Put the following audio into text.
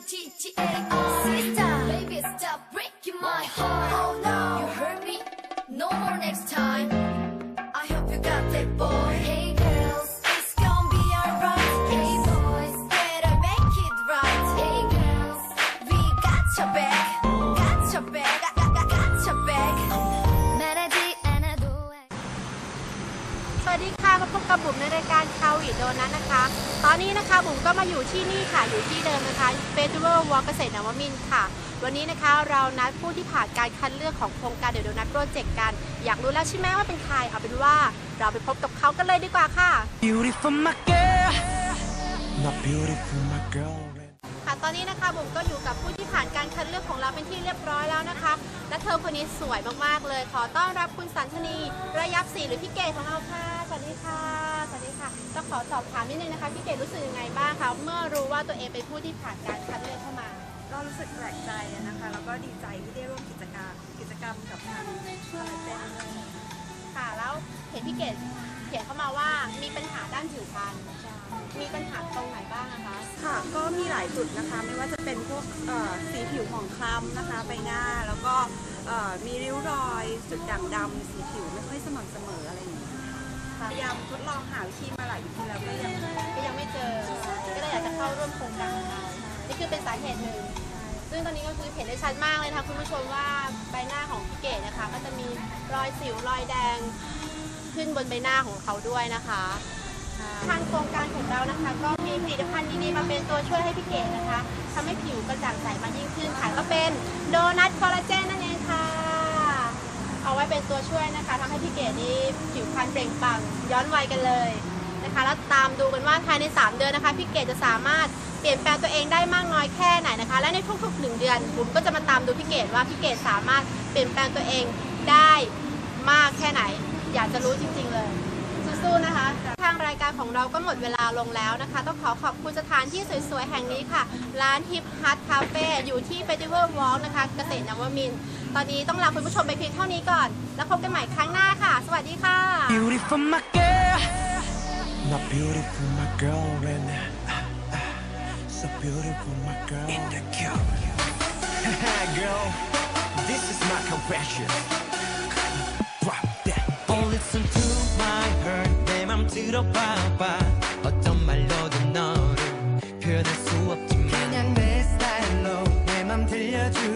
T T A R. Sister, baby, stop breaking my heart. Oh no, you hurt me. No more next time. I hope you got that boy. Hey girls, it's gonna be alright. Hey boys, better make it right. Hey girls, we got your back. Got your back. Got, got, got, got your back. 말하지 않아도 알- สวัสดีค่ะมาพบกับบุ๋มในรายการ คาวิโดนัทนะคะ ตอนนี้นะคะบุ๋มก็มาอยู่ที่นี่ค่ะ อยู่ที่เดิมนะคะเฟสติวัลวอล์กเกษตรนวมินทร์ค่ะ วันนี้นะคะเรานัดผู้ที่ผ่านการคัดเลือกของโครงการเดโดนัทโปรเจกต์กัน อยากรู้แล้วใช่ไหมว่าเป็นใคร เอาเป็นว่าเราไปพบกับเขากันเลยดีกว่าค่ะ Beautiful my girl Not beautiful my girl ค่ะตอนนี้นะคะบุ๋มก็อยู่กับผู้ที่ผ่านการคัดเลือกของเราเป็นที่เรียบร้อยแล้วนะคะ และเธอคนนี้สวยมากๆเลย ขอต้อนรับคุณสันธนีระยับศรีหรือพี่เกดของเราค่ะสวัสดีค่ะสวัสดี ค่ะต้องขอสอบถามนิดนึงนะคะพี่เกดรู้สึกยังไงบ้างคะเมื่อรู้ว่าตัวเองเป็นผู้ที่ผ่านการคัดเลือกเข้ามา ก็รู้สึกแปลกใจนะคะ แล้วก็ดีใจที่ได้ร่วมกิจกรรมกิจกรรมกับทางคอลลาเจนด้วยค่ะ แล้วเห็นพี่เกดเขียนเข้ามาว่ามีปัญหาด้านผิวพรรณมีปัญหาตรงไหนบ้างนะคะ ค่ะ ก็มีหลายจุดนะคะ ไม่ว่าจะเป็นพวกเอ่อสีผิวหมองคล้ำนะคะใบหน้า แล้วก็เอ่อมีริ้วรอย จุดด่างดำสีผิวไม่ค่อยสม่ำเสมออะไรอย่างเงี้ยค่ะ พยายามทดลองหาวิธีมาหลายวิธีแล้วก็ยังก็ยังไม่เจอ ก็เลยอยากจะเข้าร่วมโครงการของเรานี่คือเป็นสาเหตุหนึ่ง ซึ่งตอนนี้ก็คือเห็นได้ชัดมากเลยนะคะคุณผู้ชมว่าใบหน้าของพี่เก๋นะคะ ก็จะมีรอยสิวรอยแดงขึ้นบนใบหน้าของเขาด้วยนะคะทางโครงการของเรานะคะ ก็มีผลิตภัณฑ์ดีๆมาเป็นตัวช่วยให้พี่เก๋นะคะทำให้ผิวกระจ่างใสมากยิ่งขึ้นค่ะก็เป็นโดนัทคอลลาเจน เป็นตัวช่วยนะคะทำให้พี่เก๋นี่ผิวพรรณเปล่งปลั่งย้อนวัยกันเลยนะคะแล้วตามดูกันว่าภายใน 3 เดือนนะคะพี่เก๋จะสามารถเปลี่ยนแปลงตัวเองได้มากน้อยแค่ไหนนะคะ และในทุกๆ 1 เดือนบุ๋มก็จะมาตามดูพี่เกดว่าพี่เกดสามารถเปลี่ยนแปลงตัวเองได้มากแค่ไหน อยากจะรู้จริง ๆ เลย สู้ๆนะคะ ทางรายการของเราก็หมดเวลาลงแล้วนะคะ ต้องขอขอบคุณสถานที่สวยๆ แห่งนี้ค่ะ ร้านทิปฮัทคาเฟ่อยู่ที่เฟสติวัลวอล์กนะคะเกษตรนวมินทร์ตอนนี้ต้องลาคุณผู้ชมไปเพียงเท่านี้ก่อน แล้วพบกันใหม่ครั้งหน้าค่ะ สวัสดีค่ะ Beautiful my girl Not beautiful my girl and So beautiful my girl In the cube Girl This is my confession 봐봐. 어떤 말로도 너를 표현할 수 없지만 그냥 내 스타일로 내 맘 들려줄